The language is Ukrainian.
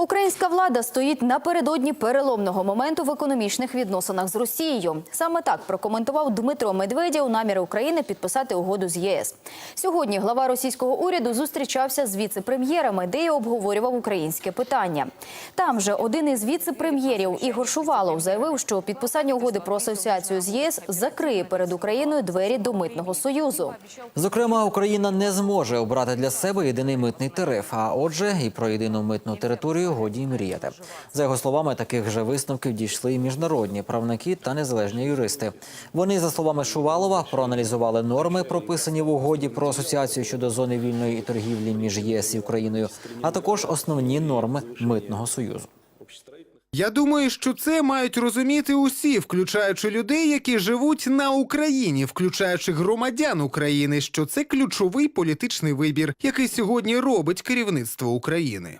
Українська влада стоїть напередодні переломного моменту в економічних відносинах з Росією. Саме так прокоментував Дмитро Медведєв наміри України підписати угоду з ЄС. Сьогодні глава російського уряду зустрічався з віце-прем'єрами, де й обговорював українське питання. Там же один із віце-прем'єрів Ігор Шувалов заявив, що підписання угоди про асоціацію з ЄС закриє перед Україною двері до митного союзу. Зокрема, Україна не зможе обрати для себе єдиний митний тариф. А отже, і про єдину митну територію годі мріяти. За його словами, таких же висновків дійшли і міжнародні правники та незалежні юристи. Вони, за словами Шувалова, проаналізували норми, прописані в угоді про асоціацію щодо зони вільної торгівлі між ЄС і Україною, а також основні норми митного союзу. Я думаю, що це мають розуміти усі, включаючи людей, які живуть на Україні, включаючи громадян України, що це ключовий політичний вибір, який сьогодні робить керівництво України.